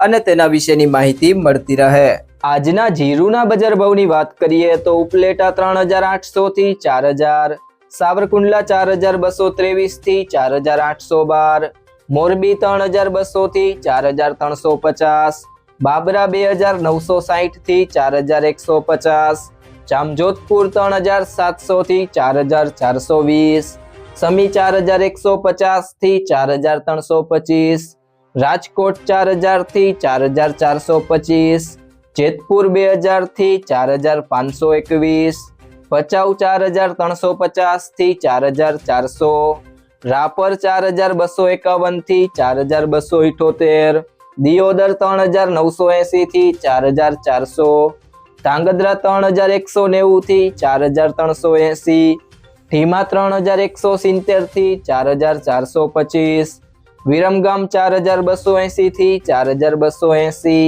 અને તેના વિશેની માહિતી મળતી રહે. આજના જીરુના બજાર ભાવની વાત કરીએ તો ઉપલેટા ત્રણ હજાર આઠસો થી ચાર હજાર, સાવરકુંડલા ચાર હજાર બસો ત્રેવીસથી ચાર હજાર આઠસો બાર મોરબી ત્રણ હજાર બસો થી ચાર હજાર ત્રણસો પચાસ, બાબરા બે હજાર નવસો સાહીઠથી ચાર હજાર એકસો પચાસ, જામજોધપુર ત્રણ હજાર સાતસો થી ચાર હજાર ચારસો વીસ, સમી ચાર હજાર એકસો પચાસથી ચાર હજાર ત્રણસો પચીસ રાજકોટ ચાર હજારથી ચાર હજાર ચારસો પચીસ જેતપુર બે હજારથી ચાર હજાર પાંચસો એકવીસ ભચાઉ ચાર હજાર ત્રણસો પચાસથી ચાર હજાર ચારસો રાપર ચાર હજાર બસો એકાવનથી ચાર હજાર બસો ઇઠોતેર દિયોદર ત્રણ હજાર નવસો એસી થી ચાર હજાર ચારસો ધાંગધ્રા ત્રણ હજાર એકસો નેવું થી ચાર હજાર ત્રણસો એસી ઢીમા ત્રણ હજાર એકસો સિત્તેરથી ચાર હજાર ચારસો પચીસ વિરમગામ ચાર હજાર બસો એસી થી ચાર હજાર બસો એસી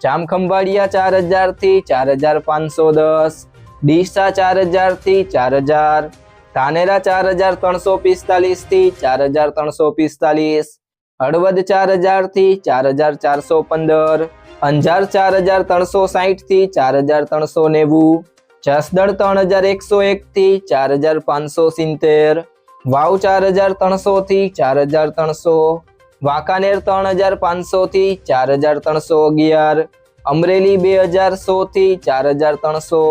જામખંભાળિયા ચાર હજાર થી ચાર હજાર પાંચસો દસ ડીસા ચાર હજાર થી ચાર હજાર ધાનેરા ચાર હજાર ત્રણસો પિસ્તાલીસ થી ચાર હજાર ત્રણસો પિસ્તાલીસ હળવદ ચાર હજાર થી ચાર હજાર ચારસો પંદર અંજાર ચાર હજાર ત્રણસો સાહીઠ થી ચાર હજાર ત્રણસો નેવું જસદણ ત્રણ હજાર એકસો એક થી ચાર હજાર પાંચસો સિત્તેર વાવ ચાર હજાર ત્રણસો થી ચાર હજાર ત્રણસો વાંકાનેર ત્રણ હજાર પાંચસો થી ચાર હજાર ત્રણસો અગિયાર અમરેલી બે હજાર સો થી ચાર હજાર ત્રણસો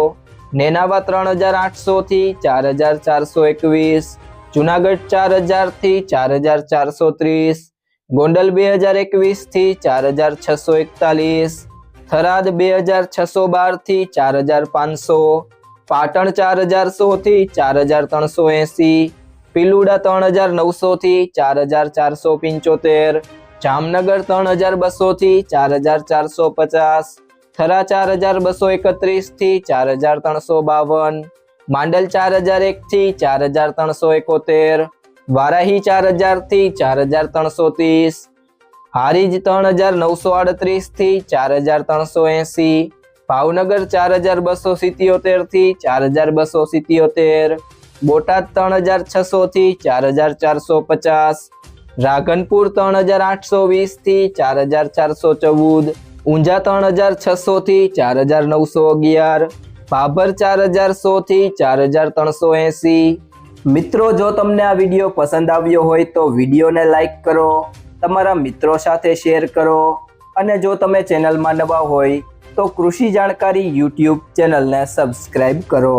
નેનાવા ત્રણ હજાર આઠસો થી ચાર હજાર ચારસો એકવીસ જુનાગઢ ચાર હજાર થી ચાર હજાર ચારસો ત્રીસ ગોંડલ બે હજાર એકવીસ થી ચાર હજાર છસો એકતાલીસ થરાદ બે હજાર છસો બાર થી ચાર હજાર પાંચસો પાટણ ચાર હજાર સો થી ચાર હજાર ત્રણસો એસી પિલુડા ત્રણ હજાર નવસો થી ચાર હજાર ચારસો પંચોતેર જામનગર ત્રણ હજાર બસો થી ચાર હજાર ચારસો પચાસ થરા ચાર હજાર બસો એકત્રીસ થી ચાર હજાર ત્રણસો બાવન માંડલ ચાર હજાર એક થી ચાર હજાર ત્રણસો એકોતેર વારાહી ચાર હજાર થી ચાર હજાર ત્રણસો ત્રીસ હારીજ ત્રણ હજાર નવસો આડત્રીસ થી ચાર હજાર ત્રણસો એસી ભાવનગર ચાર હજાર બસો સિત્યોતેર થી ચાર હજાર બસો સિત્યોતેર બોટાદ ત્રણ હજાર છસો થી ચાર હજાર ચારસો પચાસ, રાધનપુર ત્રણ હજાર આઠસો વીસથી ચાર હજાર ચારસો ચૌદ, ઊંઝા ત્રણ હજાર છસો થી ચાર હજાર નવસો અગિયાર, ભાભર ચાર હજાર સો થી ચાર હજાર ત્રણસો એસી. મિત્રો, જો તમને આ વીડિયો પસંદ આવ્યો હોય તો વિડીયોને લાઈક કરો, તમારા મિત્રો સાથે શેર કરો અને જો તમે ચેનલમાં નવા હોય તો કૃષિ જાણકારી યુટ્યુબ ચેનલને સબસ્ક્રાઈબ કરો.